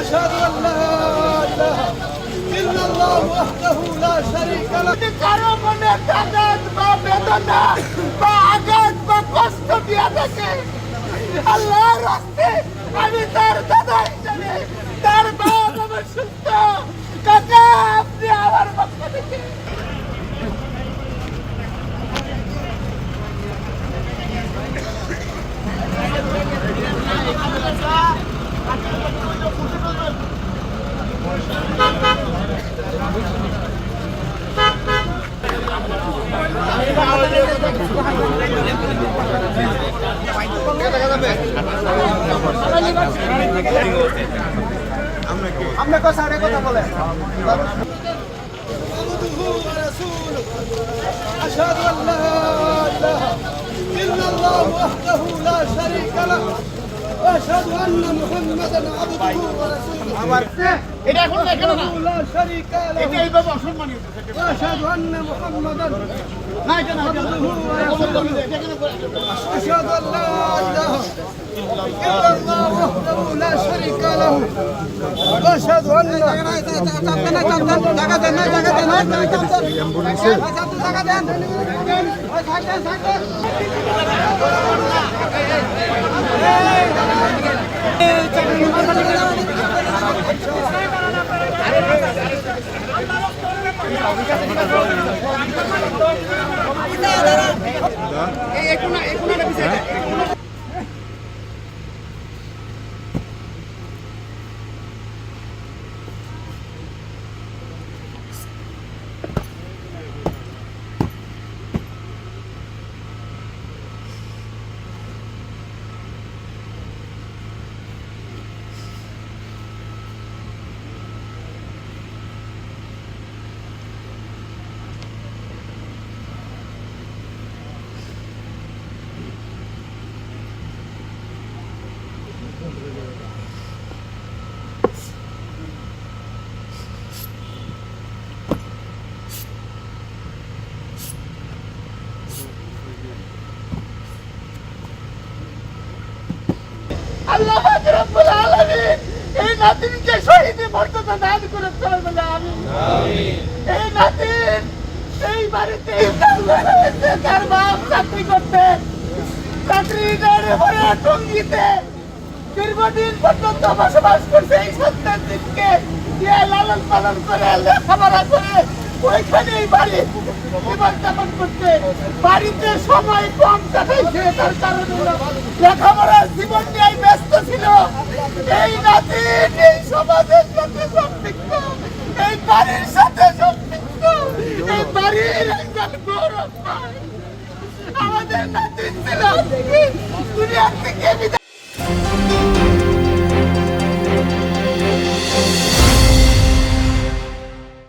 أشهد أن لا إله إلا الله وحده لا شريك له. কারও মনে কাদাত বা বেদনা বা আঘাত বা কষ্ট দিয়া থাকে, আল্লাহর রাস্তে আমি তার দাদা হিসাবে তার বাপ আমার সুস্থ, কাকা আমরা কথা কথা বলে أشهد أن لا إله إلا الله وحده لا شريك له وأشهد أن محمدا عبده ورسوله আবার এটা এখন না কেন না। এটা এইভাবে অসম্মানিত আশহাদু আন্না মুহাম্মাদান না, এটা না, এটা আশহাদু আল্লা ইলাহা ইল্লাল্লাহ ওয়াহদাহু লা শারীকা লাহু আশহাদু আন্না জায়গা দেন না। জায়গা দেন না জায়গা দেন ওই থাকেন থাকেন এই একটু না একটু না আল্লাহ রাব্বুল আলামিন এই নাতিনকে শহীদের মর্যাদা দান করেছে বলে আমি। এই নাতিন এই বাড়িতে তার বাপ চাকরি করতেন। চাকরি করে টঙ্গিতে দীর্ঘদিন পর্যন্ত বসবাস করছে এই সন্তানদেরকে। দিয়ে লালন পালন করে লেখাপড়া করে ওইখানে এই বাড়ি। জীবন করতে জীবন নিয়ে ব্যস্ত ছিল। এই এই সমাজের সাথে সম্পৃক্ত, এই বাড়ির সাথে সম্পৃক্ত, এই বাড়ির একজন গৌরব আমাদের নাতিন ছিল দুনিয়া থেকে